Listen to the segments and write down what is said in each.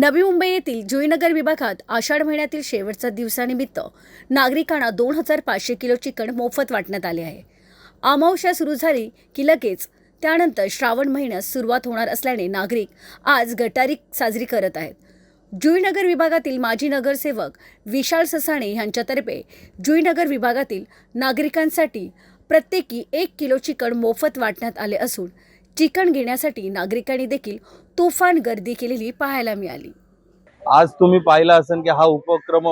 नवी मुंबई येथील जुईनगर विभागात आषाढ महिन्यातील शेवटचा दिवसानिमित्त नागरिकांना दोन हजार पाचशे किलो चिकन मोफत वाटण्यात आले आहे. अमावस्या सुरू झाली की लगेच त्यानंतर श्रावण महिन्यात सुरुवात होणार असल्याने नागरिक आज गटारी साजरी करत आहेत. जुईनगर विभागातील माजी नगरसेवक विशाल ससाणे यांच्यातर्फे जुईनगर विभागातील नागरिकांसाठी प्रत्येकी एक किलो चिकन मोफत वाटण्यात आले असून चिकन घेण्यासाठी नागरिकांनी देखील तुफान गर्दी केलेली पाहायला मिळाली. आज तुम्ही पाहिला असेल की हा उपक्रम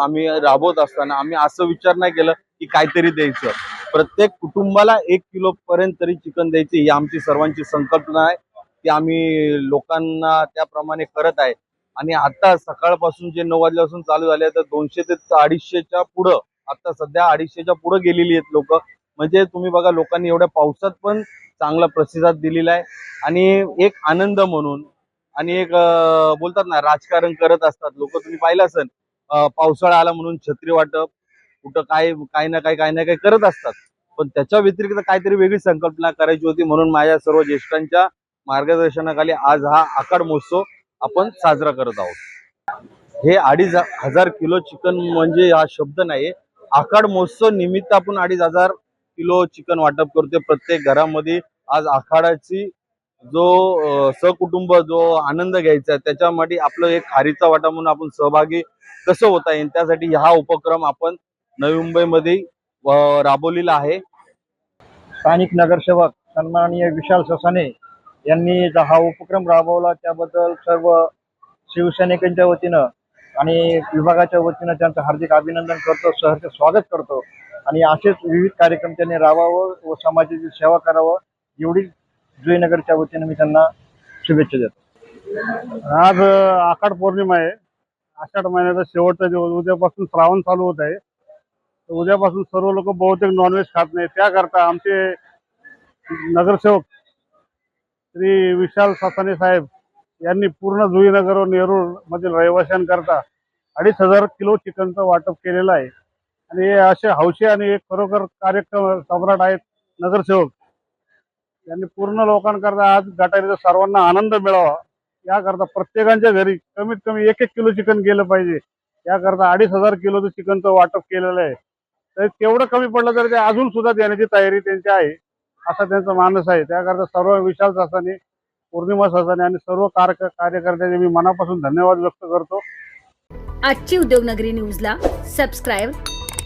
आम्ही राबवत असताना आम्ही असं विचार नाही केलं की काहीतरी द्यायचं. प्रत्येक कुटुंबाला एक किलो पर्यंत तरी चिकन द्यायची ही आमची सर्वांची संकल्पना आहे. ती आम्ही लोकांना त्याप्रमाणे करत आहे. आणि आता सकाळपासून जे नऊ वाजल्यापासून चालू झाले तर दोनशे ते अडीचशेच्या पुढं आता सध्या अडीचशेच्या पुढं गेलेली आहेत लोक. म्हणजे तुम्ही बघा लोकांनी एवढ्या पावसात पण चांगला प्रतिसाद दिलेला आहे. आणि एक आनंद म्हणून आणि एक बोलतात ना राजकारण करत असतात लोक. तुम्ही पाहिलं असेल पावसाळा आला म्हणून छत्री वाटप कुठं काय काही ना काही काही ना काही करत असतात. पण त्याच्या व्यतिरिक्त काहीतरी वेगळी संकल्पना करायची होती म्हणून माझ्या सर्व ज्येष्ठांच्या मार्गदर्शनाखाली आज हा आखाड महोत्सव आपण साजरा करत आहोत. हे अडीच हजार किलो चिकन म्हणजे हा शब्द नाही आकाड महोत्सव निमित्त आपण अडीच हजार किलो चिकन वाटप करतोय. प्रत्येक घरामध्ये आज आखाडाची जो अं, सहकुटुंब जो आनंद घ्यायचा आहे त्याच्यामध्ये आपलं एक खारीचा वाटा म्हणून आपण सहभागी कसं होता येईल त्यासाठी हा उपक्रम आपण नवी मुंबईमध्ये राबवलेला आहे. स्थानिक नगरसेवक सन्माननीय विशाल ससाने यांनी हा उपक्रम राबवला त्याबद्दल सर्व शिवसैनिकांच्या वतीनं आणि विभागाच्या वतीनं त्यांचं हार्दिक अभिनंदन करतो सहर्ष स्वागत करतो. आणि असेच विविध कार्यक्रम त्यांनी राबवावं व समाजाची सेवा करावं एवढी जुईनगरच्या वतीनं मी त्यांना शुभेच्छा देतो. आज आखाड आषाढ पौर्णिमा आहे. आषाढ महिन्याचा शेवटचा दिवस. उद्यापासून श्रावण चालू होत आहे. तर उद्यापासून सर्व लोक बहुतेक नॉनव्हेज खात नाही त्याकरता आमचे नगरसेवक श्री विशाल सासाने साहेब यांनी पूर्ण जुईनगर व नेरूळ मधील रहिवाशांकरता अडीच हजार किलो चिकनचं वाटप केलेलं आहे. आणि असे हौशी आणि एक खरोखर कार्यक्रम सम्राट आहेत नगरसेवक. यांनी पूर्ण लोकांकरता आज गटारीचा सर्वांना आनंद मिळावा. याकरता प्रत्येकाच्या घरी कमीत कमी एक एक किलो चिकन गेलं पाहिजे. याकरता अडीच हजार किलोचं चिकनचं वाटप केलेलं आहे. तर तेवढं कमी पडलं तर ते अजून सुद्धा देण्याची तयारी त्यांची आहे असा त्यांचा मानस आहे. त्याकरता सर्व विशाल सासाने पौर्णिमा सासाने आणि सर्व कार्य कार्यकर्त्यांचे मी मनापासून धन्यवाद व्यक्त करतो. आजची उद्योगनगरी न्यूजला सबस्क्राईब